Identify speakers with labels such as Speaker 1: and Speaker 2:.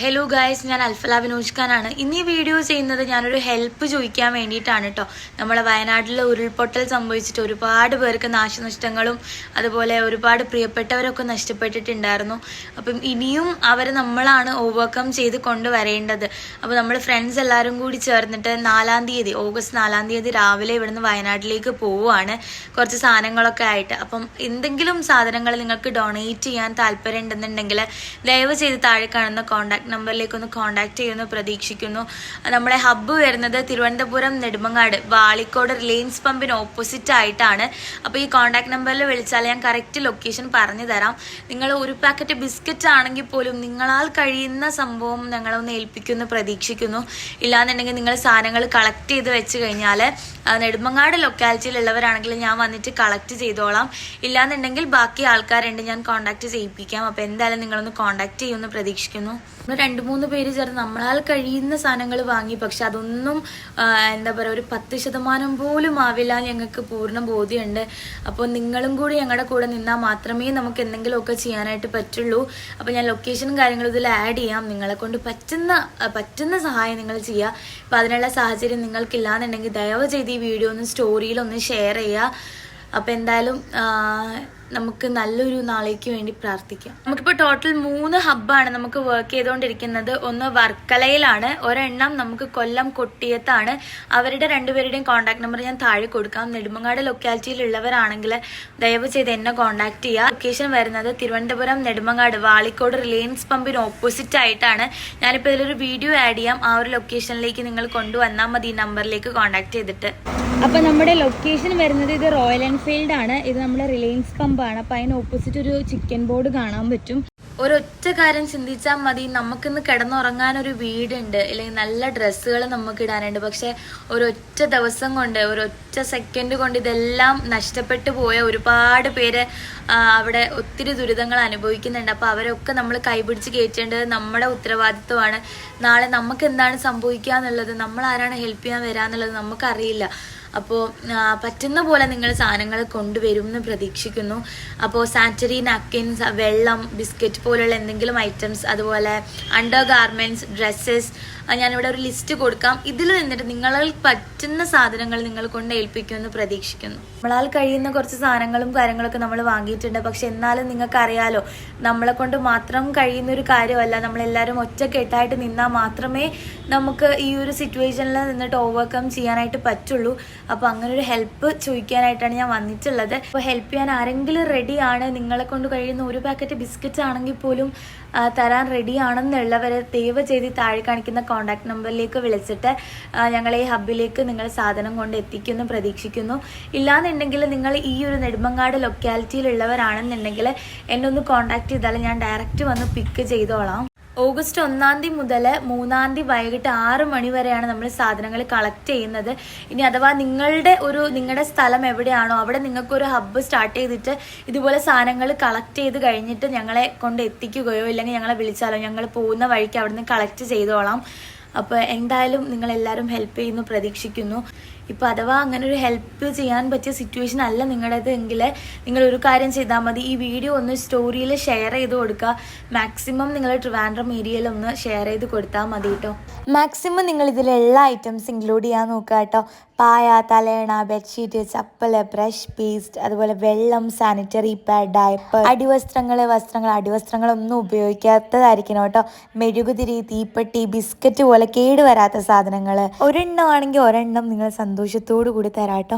Speaker 1: Hello guys ഞാൻ അൽഫല വിനോജ് ഖാനാണ്. ഇന്ന് ഈ വീഡിയോ ചെയ്യുന്നത് ഞാനൊരു ഹെൽപ്പ് ചോദിക്കാൻ വേണ്ടിയിട്ടാണ് കേട്ടോ നമ്മളെ വയനാട്ടിലെ ഉരുൾപൊട്ടൽ സംഭവിച്ചിട്ട് ഒരുപാട് പേർക്ക് നാശനഷ്ടങ്ങളും അതുപോലെ ഒരുപാട് പ്രിയപ്പെട്ടവരൊക്കെ നഷ്ടപ്പെട്ടിട്ടുണ്ടായിരുന്നു. അപ്പം ഇനിയും അവർ നമ്മളാണ് ഓവർകം ചെയ്ത് കൊണ്ടുവരേണ്ടത്. അപ്പോൾ നമ്മൾ ഫ്രണ്ട്സ് എല്ലാവരും കൂടി ചേർന്നിട്ട് നാലാം തീയതി ഓഗസ്റ്റ് നാലാം തീയതി രാവിലെ ഇവിടുന്ന് വയനാട്ടിലേക്ക് പോവുകയാണ്. കുറച്ച് സാധനങ്ങളൊക്കെ ആയിട്ട്. അപ്പം എന്തെങ്കിലും സാധനങ്ങൾ നിങ്ങൾക്ക് ഡൊണേറ്റ് ചെയ്യാൻ താല്പര്യം ഉണ്ടെന്നുണ്ടെങ്കിൽ ദയവ് ചെയ്ത് താഴെ കാണുന്ന കോൺടാക്ട് നമ്പറിലേക്ക് ഒന്ന് കോൺടാക്ട് ചെയ്യുമെന്ന് പ്രതീക്ഷിക്കുന്നു. നമ്മുടെ ഹബ്ബ് വരുന്നത് തിരുവനന്തപുരം നെടുമങ്ങാട് വാളിക്കോട് റിലയൻസ് പമ്പിന് ഓപ്പോസിറ്റ് ആയിട്ടാണ്. അപ്പോൾ ഈ കോൺടാക്ട് നമ്പറിൽ വിളിച്ചാൽ ഞാൻ കറക്റ്റ് ലൊക്കേഷൻ പറഞ്ഞു തരാം. നിങ്ങൾ ഒരു പാക്കറ്റ് ബിസ്ക്കറ്റ് ആണെങ്കിൽ പോലും നിങ്ങളാൽ കഴിയുന്ന സംഭവം ഞങ്ങളൊന്ന് ഏൽപ്പിക്കുമെന്ന് പ്രതീക്ഷിക്കുന്നു. ഇല്ലാന്നുണ്ടെങ്കിൽ നിങ്ങൾ സാധനങ്ങൾ കളക്ട് ചെയ്ത് വെച്ച് കഴിഞ്ഞാൽ നെടുമങ്ങാട് ലൊക്കാലിറ്റിയിലുള്ളവരാണെങ്കിൽ ഞാൻ വന്നിട്ട് കളക്ട് ചെയ്തോളാം. ഇല്ലാന്നുണ്ടെങ്കിൽ ബാക്കി ആൾക്കാരുണ്ട് ഞാൻ കോൺടാക്ട് ചെയ്യിപ്പിക്കാം. അപ്പോൾ എന്തായാലും നിങ്ങളൊന്ന് കോൺടാക്ട് ചെയ്യുമെന്ന് പ്രതീക്ഷിക്കുന്നു. രണ്ട് മൂന്ന് പേര് ചേർന്ന് നമ്മളാൽ കഴിയുന്ന സാധനങ്ങൾ വാങ്ങി. പക്ഷെ അതൊന്നും എന്താ പറയുക ഒരു പത്ത് ശതമാനം പോലും ആവില്ല ഞങ്ങൾക്ക് പൂർണ ബോധ്യമുണ്ട്. അപ്പോൾ നിങ്ങളും കൂടി ഞങ്ങളുടെ കൂടെ നിന്നാൽ മാത്രമേ നമുക്ക് എന്തെങ്കിലുമൊക്കെ ചെയ്യാനായിട്ട് പറ്റുള്ളൂ. അപ്പോൾ ഞാൻ ലൊക്കേഷനും കാര്യങ്ങളും ഇതിൽ ആഡ് ചെയ്യാം. നിങ്ങളെ കൊണ്ട് പറ്റുന്ന പറ്റുന്ന സഹായം നിങ്ങൾ ചെയ്യുക. അപ്പോൾ അതിനുള്ള സാഹചര്യം നിങ്ങൾക്കില്ലാന്നുണ്ടെങ്കിൽ ദയവ് ചെയ്ത് ഈ വീഡിയോ ഒന്ന് സ്റ്റോറിയിൽ ഒന്ന് ഷെയർ ചെയ്യുക. അപ്പോൾ എന്തായാലും നമുക്ക് നല്ലൊരു നാളേക്ക് വേണ്ടി പ്രാർത്ഥിക്കാം. നമുക്കിപ്പോൾ ടോട്ടൽ മൂന്ന് ഹബ്ബാണ് നമുക്ക് വർക്ക് ചെയ്തുകൊണ്ടിരിക്കുന്നത് ഒന്ന് വർക്കലയിലാണ്. ഒരെണ്ണം നമുക്ക് കൊല്ലം കൊട്ടിയത്താണ്. അവരുടെ രണ്ടുപേരുടെയും കോൺടാക്ട് നമ്പർ ഞാൻ താഴെ കൊടുക്കാം. നെടുമങ്ങാട് ലൊക്കാലിറ്റിയിലുള്ളവരാണെങ്കിൽ ദയവ് ചെയ്ത് എന്നെ കോൺടാക്ട് ചെയ്യുക. ലൊക്കേഷൻ വരുന്നത് തിരുവനന്തപുരം നെടുമങ്ങാട് വാളിക്കോട് റിലയൻസ് പമ്പിന് ഓപ്പോസിറ്റ് ആയിട്ടാണ്. ഞാനിപ്പോൾ ഇതിലൊരു വീഡിയോ ആഡ് ചെയ്യാം. ആ ഒരു ലൊക്കേഷനിലേക്ക് നിങ്ങൾ കൊണ്ടുവന്നാൽ മതി ഈ നമ്പറിലേക്ക് കോൺടാക്ട് ചെയ്തിട്ട്.
Speaker 2: അപ്പോൾ നമ്മുടെ ലൊക്കേഷൻ വരുന്നത് ഇത് റോയൽ എൻഫീൽഡ് ആണ്. ഇത് നമ്മുടെ റിലയൻസ് പമ്പാണ് അപ്പോൾ അതിന് ഓപ്പോസിറ്റ് ഒരു ചിക്കൻ ബോർഡ് കാണാൻ പറ്റും.
Speaker 1: ഒരൊറ്റ കാര്യം ചിന്തിച്ചാൽ മതി. നമുക്കിന്ന് കിടന്നുറങ്ങാൻ ഒരു വീടുണ്ട്. അല്ലെങ്കിൽ നല്ല ഡ്രസ്സുകൾ നമുക്ക് ഇടാനുണ്ട്. പക്ഷെ ഒരൊറ്റ ദിവസം കൊണ്ട് ഒരൊറ്റ സെക്കൻഡ് കൊണ്ട് ഇതെല്ലാം നഷ്ടപ്പെട്ടു പോയ ഒരുപാട് പേര് അവിടെ ഒത്തിരി ദുരിതങ്ങൾ അനുഭവിക്കുന്നുണ്ട്. അപ്പോൾ അവരൊക്കെ നമ്മൾ കൈപിടിച്ച് കയറ്റേണ്ടത് നമ്മുടെ ഉത്തരവാദിത്വമാണ്. നാളെ നമുക്ക് എന്താണ് സംഭവിക്കുക എന്നുള്ളത് നമ്മൾ ആരാണ് ഹെൽപ്പ് ചെയ്യാൻ വരാന്നുള്ളത് നമുക്കറിയില്ല. അപ്പോൾ പറ്റുന്ന പോലെ നിങ്ങൾ സാധനങ്ങൾ കൊണ്ടുവരും എന്ന് പ്രതീക്ഷിക്കുന്നു. അപ്പോൾ സാനിറ്ററി നാപ്കിൻസ് വെള്ളം ബിസ്ക്കറ്റ് പോലുള്ള എന്തെങ്കിലും ഐറ്റംസ് അതുപോലെ അണ്ടർ ഗാർമെന്റ്സ് ഡ്രസ്സസ് ഞാനിവിടെ ഒരു ലിസ്റ്റ് കൊടുക്കാം. ഇതിൽ നിന്നിട്ട് നിങ്ങളാൽ പറ്റുന്ന സാധനങ്ങൾ നിങ്ങൾ കൊണ്ട് ഏൽപ്പിക്കുമെന്ന് പ്രതീക്ഷിക്കുന്നു. നമ്മളാൽ കഴിയുന്ന കുറച്ച് സാധനങ്ങളും കാര്യങ്ങളൊക്കെ നമ്മൾ വാങ്ങിയിട്ടുണ്ട്. പക്ഷെ എന്നാലും നിങ്ങൾക്ക് അറിയാലോ നമ്മളെ കൊണ്ട് മാത്രം കഴിയുന്ന ഒരു കാര്യമല്ല. നമ്മളെല്ലാവരും ഒറ്റക്കെട്ടായിട്ട് നിന്നാൽ മാത്രമേ നമുക്ക് ഈ ഒരു സിറ്റുവേഷനിൽ നിന്നിട്ട് ഓവർകം ചെയ്യാനായിട്ട് പറ്റുള്ളൂ. അപ്പോൾ അങ്ങനെ ഒരു ഹെൽപ്പ് ചോദിക്കാനായിട്ടാണ് ഞാൻ വന്നിട്ടുള്ളത്. അപ്പോൾ ഹെൽപ്പ് ചെയ്യാൻ ആരെങ്കിലും റെഡിയാണ് നിങ്ങളെ കൊണ്ട് കഴിയുന്ന ഒരു പാക്കറ്റ് ബിസ്ക്കറ്റ് ആണെങ്കിൽ പോലും തരാൻ റെഡി ആണെന്നുള്ളവരെ ദയവ് ചെയ്ത് താഴെ കാണിക്കുന്ന കോൺടാക്ട് നമ്പറിലേക്ക് വിളിച്ചിട്ട് ഞങ്ങളെ ഈ ഹബ്ബിലേക്ക് നിങ്ങൾ സാധനം കൊണ്ട് എത്തിക്കുന്നു പ്രതീക്ഷിക്കുന്നു. ഇല്ലാന്നുണ്ടെങ്കിൽ നിങ്ങൾ ഈ ഒരു നെടുമ്പങ്ങാട് ലൊക്കാലിറ്റിയിലുള്ളവരാണെന്നുണ്ടെങ്കിൽ എന്നെ ഒന്ന് കോൺടാക്ട് ചെയ്താൽ ഞാൻ ഡയറക്റ്റ് വന്ന് പിക്ക് ചെയ്തോളാം. ഓഗസ്റ്റ് ഒന്നാം തീയതി മുതൽ മൂന്നാം തീയതി വൈകിട്ട് ആറ് മണി വരെയാണ് നമ്മൾ സാധനങ്ങൾ കളക്ട് ചെയ്യുന്നത്. ഇനി അഥവാ നിങ്ങളുടെ ഒരു നിങ്ങളുടെ സ്ഥലം എവിടെയാണോ അവിടെ നിങ്ങൾക്കൊരു ഹബ്ബ് സ്റ്റാർട്ട് ചെയ്തിട്ട് ഇതുപോലെ സാധനങ്ങൾ കളക്ട് ചെയ്ത് കഴിഞ്ഞിട്ട് ഞങ്ങളെ കൊണ്ട് എത്തിക്കുകയോ ഇല്ലെങ്കിൽ ഞങ്ങളെ വിളിച്ചാലോ ഞങ്ങൾ പോകുന്ന വഴിക്ക് അവിടുന്ന് കളക്ട് ചെയ്തോളാം. അപ്പോൾ എന്തായാലും നിങ്ങളെല്ലാവരും ഹെൽപ്പ് ചെയ്യുന്നു പ്രതീക്ഷിക്കുന്നു. ഇപ്പോൾ അഥവാ അങ്ങനെ ഒരു ഹെൽപ്പ് ചെയ്യാൻ പറ്റിയ സിറ്റുവേഷൻ അല്ല നിങ്ങളുടേത് എങ്കിൽ നിങ്ങൾ ഒരു കാര്യം ചെയ്താൽ മതി. ഈ വീഡിയോ ഒന്ന് സ്റ്റോറിയിൽ ഷെയർ ചെയ്ത് കൊടുക്കുക മാക്സിമം നിങ്ങൾ ട്രിവാൻഡ്രം ഏരിയയിൽ ഒന്ന് ഷെയർ ചെയ്ത് കൊടുത്താൽ മതി കേട്ടോ മാക്സിമം നിങ്ങൾ ഇതിൽ എല്ലാ ഐറ്റംസ് ഇൻക്ലൂഡ് ചെയ്യാൻ നോക്കുക കേട്ടോ പായ തലേണ ബെഡ്ഷീറ്റ് ചപ്പൽ ബ്രഷ് പേസ്റ്റ് അതുപോലെ വെള്ളം സാനിറ്ററി പാഡ് ഡയപ്പർ അടിവസ്ത്രങ്ങൾ വസ്ത്രങ്ങൾ അടിവസ്ത്രങ്ങളൊന്നും ഉപയോഗിക്കാത്തതായിരിക്കണം കേട്ടോ മെഴുകുതിരി തീപ്പെട്ടി ബിസ്ക്കറ്റ് പോലെ കേടുവരാത്ത സാധനങ്ങൾ ഒരെണ്ണം ആണെങ്കിൽ ഒരെണ്ണം നിങ്ങൾ സന്തോഷത്തോടു കൂടി തരാം കേട്ടോ.